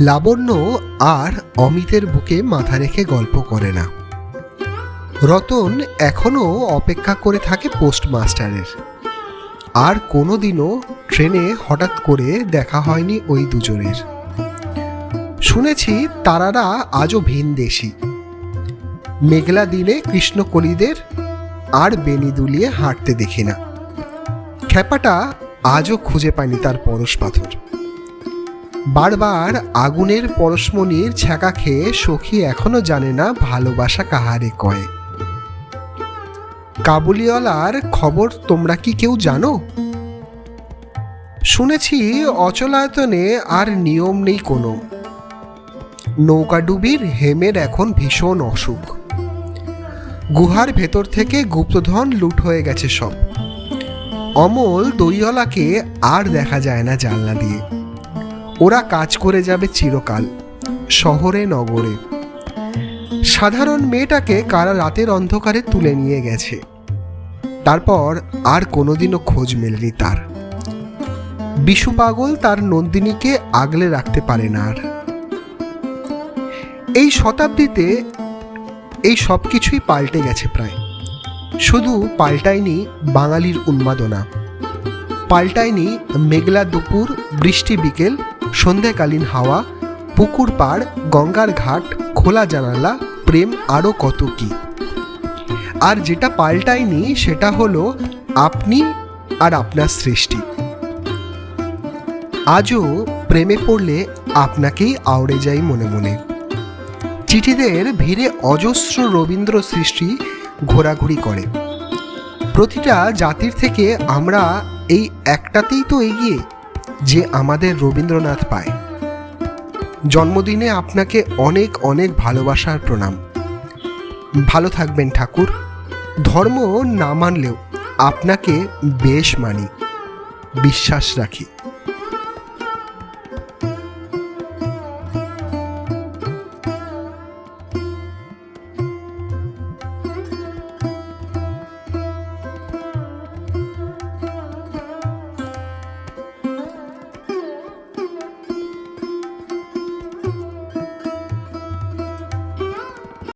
লাবণ্য আর অমিতের বুকে মাথা রেখে গল্প করে না। রতন এখনও অপেক্ষা করে থাকে পোস্টমাস্টারের। আর কোনোদিনও ট্রেনে হঠাৎ করে দেখা হয়নি ওই দুজনের। শুনেছি তারারা আজও ভিনদেশি মেঘলা দিনে কৃষ্ণকলিদের আর বেনি দুলিয়ে হাঁটতে দেখি না। খ্যাপাটা আজও খুঁজে পায়নি তার পরশ পাথর। বারবার আগুনের পরশমণির ছ্যাঁকা খেয়ে সখী এখনও জানে না ভালোবাসা কাহারে কয়। কাবুলিওয়ালার খবর তোমরা কি কেউ জানো? শুনেছি অচলায়তনে আর নিয়ম নেই কোনো। নৌকাডুবির হেমের এখন ভীষণ অসুখ। গুহার ভেতর থেকে গুপ্তধন লুট হয়ে গেছে সব। অমল দইওয়ালাকে আর দেখা যায় না জানলা দিয়ে। ওরা কাজ করে যাবে চিরকাল, শহরে, নগরে। সাধারণ মেয়েটাকে কারা রাতের অন্ধকারে তুলে নিয়ে গেছে। তারপর আর কোনোদিনও খোঁজ মেলেনি তার। বিশু পাগল তার নন্দিনীকে আগলে রাখতে পারে না আর। এই শতাব্দীতে এই সব কিছুই পাল্টে গেছে প্রায়। শুধু পাল্টায়নি বাঙালির উন্মাদনা। পাল্টায়নি মেঘলা দুপুর, বৃষ্টি বিকেল সন্ধ্যাকালীন হাওয়া, পুকুর পাড়, গঙ্গার ঘাট, খোলা জানালা, প্রেম আরও কত কি। আর যেটা পাল্টায়নি সেটা হলো আপনি আর আপনার সৃষ্টি। আজও প্রেমে পড়লে আপনাকেই আওড়ে যাই মনে মনে। চিঠিদের ভিড়ে অজস্র রবীন্দ্র সৃষ্টি ঘোরাঘুরি করে। প্রতিটা জাতির থেকে আমরা এই একটাতেই তো এগিয়ে যে আমাদের রবীন্দ্রনাথ পায়। জন্মদিনে আপনাকে অনেক অনেক ভালোবাসার প্রণাম। ভালো থাকবেন ঠাকুর। ধর্ম না মানলেও আপনাকে বেশ মানি। বিশ্বাস রাখি।